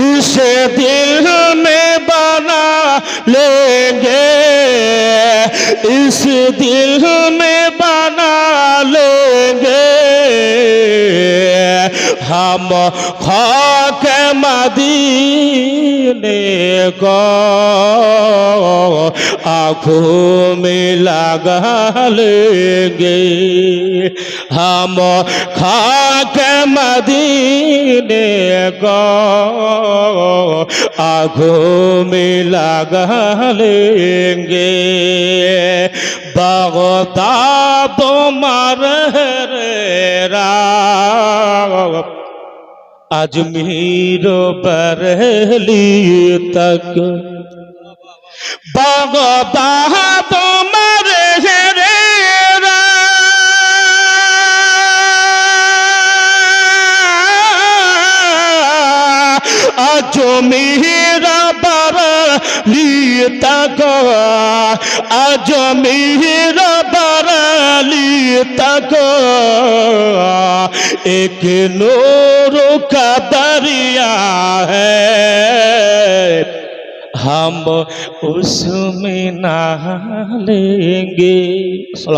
इसे दिल में बना लेंगे इस दिल में बना लेंगे हम खाक मदीने को आँखों में लगा लेंगे हम खाक মদিনে গো আঘো মে লাগালেঙ্গে বাগতা তোমার রা अजमीर बरहली तक बाबा जो मेरा बाबा लीता गो आज मेरा बाबा लीता गो एक नोरो का दरिया है हम उसमें नहा लेंगे